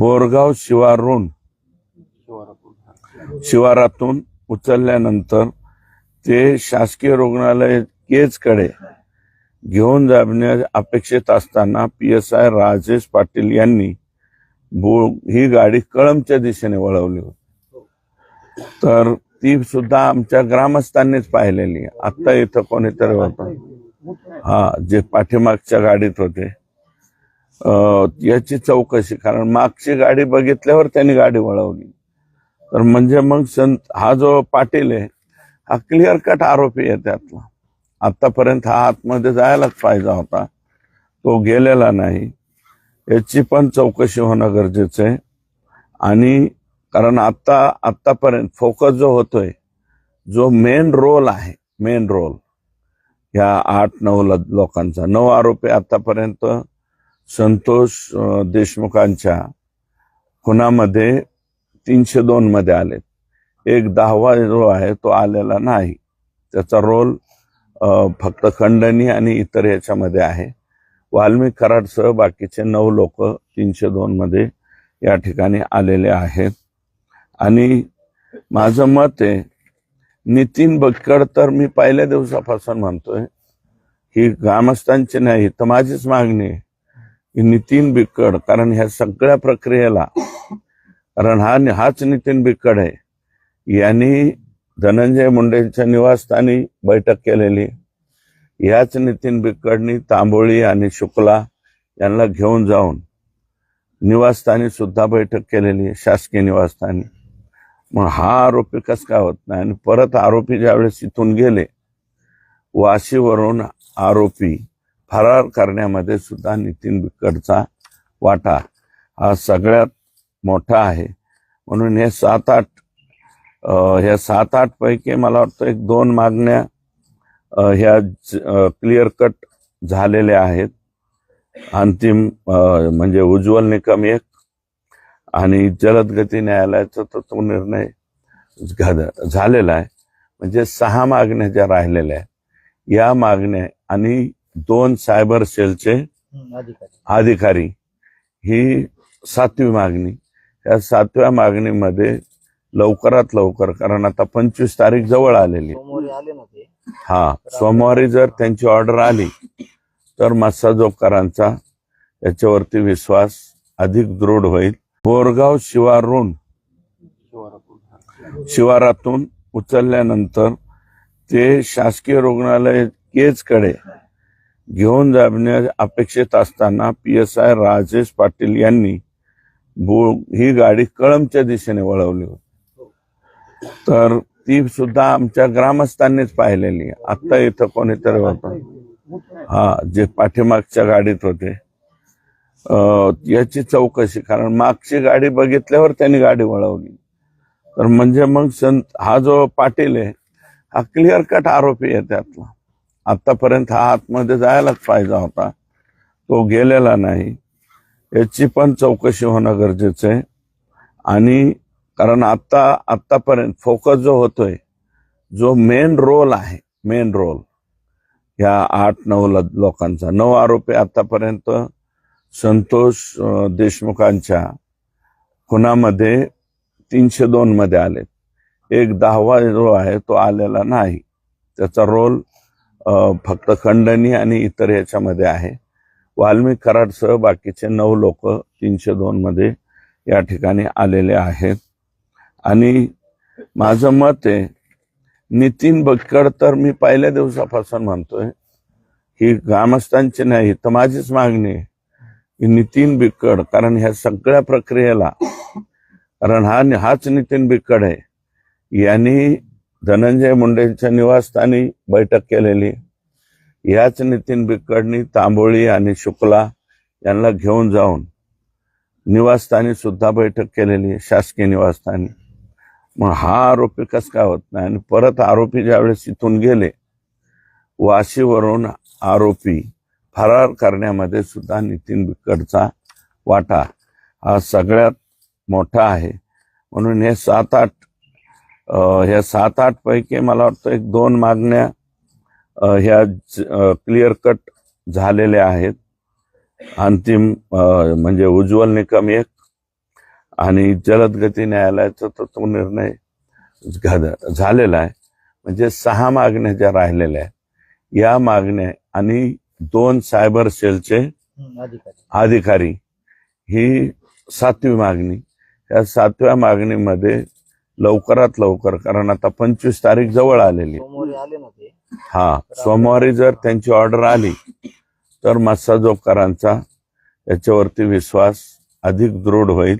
बोरगाव शिवारून शिवारातून उचलल्यानंतर ते शासकीय रुग्णालय केजकडे घेऊन जाणे अपेक्षित असताना P S I Rajesh Patil यांनी ही गाडी कळमच्या दिशेने वळवली होती. तर ती सुद्धा आमच्या ग्रामस्थांनीच पाहिलेली आहे. आत्ता इथं कोणीतरी होतं. हा जे पाठीमागच्या गाडीत होते. याची चौकशी. कारण मागची गाडी बघितल्यावर त्यांनी गाडी वळवली. तर म्हणजे मग संत हा जो पाटील आहे हा क्लिअर कट आरोपी आहे त्यातला. आतापर्यंत हा आतमध्ये जायलाच पाहिजे होता. तो गेलेला नाही. याची पण चौकशी होणं गरजेचं आहे. आणि कारण आता आत्तापर्यंत फोकस जो होतोय जो मेन रोल आहे मेन रोल ह्या आठ नऊ ल- लोकांचा. नऊ आरोपी आतापर्यंत संतोष देशमुखांच्या खुनामध्ये तीनशे दोन मध्ये आले एक दहावा जो आहे तो आलेला नाही. त्याचा रोल फक्त खंडणी आणि इतर याच्यामध्ये आहे. वाल्मिक कराडसह बाकीचे नऊ लोक तीनशे दोन मध्ये या ठिकाणी आलेले आहेत. आणि माझं मत आहे नितीन बक्कड तर मी पहिल्या दिवसापासून म्हणतोय ही ग्रामस्थांची नाही तर माझीच मागणी आहे. नितीन बिकड कारण ह्या सगळ्या प्रक्रियेला कारण हा हाच नितीन बिकड आहे. यांनी धनंजय मुंडेंच्या निवासस्थानी बैठक केलेली. याच नितीन बिकडनी तांबोळी आणि शुक्ला यांना घेऊन जाऊन निवासस्थानी सुद्धा बैठक केलेली आहे शासकीय निवासस्थानी. मग हा आरोपी कस काय होत नाही? आणि परत आरोपी ज्यावेळेस इथून गेले वाशीवरून आरोपी फरार करण्यामध्ये सुद्धा नितीन बिक्कडचा वाटा हा सगळ्यात मोठा आहे. म्हणून हे सात आठ ह्या सात आठपैकी मला वाटतं एक दोन मागण्या ह्या क्लिअर कट झालेल्या आहेत. अंतिम म्हणजे उज्ज्वल निकम एक आणि जलद गती न्यायालयाचा तर तो निर्णय झालेला आहे. म्हणजे सहा मागण्या ज्या राहिलेल्या आहेत या मागण्या आणि दोन सायबर सेलचे अधिकारी. ही सातवी मागणी. या सातव्या मागणीमध्ये लवकरात लवकर कारण आता पंचवीस तारीख जवळ आलेली हा सोमवारी जर त्यांची ऑर्डर आली तर मत्स्यजोगकरांचा याच्यावरती विश्वास अधिक दृढ होईल. बोरगाव शिवारून शिवारातून उचलल्यानंतर ते शासकीय रुग्णालय केजकडे घेऊन जाण्यास अपेक्षित असताना P S I Rajesh Patil यांनी ही गाडी कळमच्या दिशेने वळवली होती. तर ती सुद्धा आमच्या ग्रामस्थांनीच पाहिलेली. आहे. आत्ता इथं कोणीतरी होतं. हा जे पाठीमागच्या गाडीत होते. याची चौकशी कारण मागची गाडी बघितल्यावर त्यांनी गाडी वळवली. तर म्हणजे मग संत हा जो पाटील आहे हा क्लिअर कट आरोपी आहे त्यातला. आत्तापर्यंत हा आतमध्ये जायलाच पाहिजे होता. तो गेलेला नाही. याची पण चौकशी होणं गरजेचं आहे. आणि कारण आत्ता आत्तापर्यंत फोकस जो होतोय जो मेन रोल आहे मेन रोल ह्या आठ नऊ लोकांचा. नऊ आरोपी आतापर्यंत संतोष देशमुखांच्या खुनामध्ये तीनशे दोन मध्ये आलेत. एक दहावा जो आहे तो आलेला नाही. त्याचा रोल फक्त खंडणी आणि इतर याच्यामध्ये आहे. वाल्मिक कराडसह बाकीचे नऊ लोक तीनशे दोनमध्ये या ठिकाणी आलेले आहेत. आणि माझं मत आहे नितीन बक्कड तर मी पहिल्या दिवसापासून म्हणतोय ही ग्रामस्थांची नाही तर माझीच मागणी आहे की नितीन बिक्कड कारण ह्या सगळ्या प्रक्रियेला कारण हा हाच नितीन बिक्कड आहे. यांनी धनंजय मुंडेंच्या निवासस्थानी बैठक केलेली याच नितीन बिक्कडनी तांबोळी आणि शुक्ला यांना घेऊन जाऊन निवासस्थानी सुद्धा बैठक केलेली आहे शासकीय निवासस्थानी. मग हा आरोपी कस काय होत नाही? आणि परत आरोपी ज्यावेळेस इथून गेले वाशीवरून आरोपी फरार करण्यामध्ये सुद्धा नितीन बिक्कडचा वाटा हा सगळ्यात मोठा आहे. म्हणून हे सात आठ ह्या सात आठ पैकी मला वाटतं एक दोन मागण्या ह्या क्लिअर कट झालेल्या आहेत. अंतिम म्हणजे उज्ज्वल निकम एक आणि जलदगती न्यायालयाचा तर तो निर्णय झालेला आहे. म्हणजे सहा मागण्या ज्या राहिलेल्या आहेत या मागण्या आणि दोन सायबर सेलचे अधिकारी. अधिकारी ही सातवी मागणी. या सातव्या मागणीमध्ये लवकरात लवकर कारण आता पंचवीस तारीख जवळ आलेली हा सोमवारी जर त्यांची ऑर्डर आली तर मस्साजोगकरांचा याच्यावरती विश्वास अधिक दृढ होईल.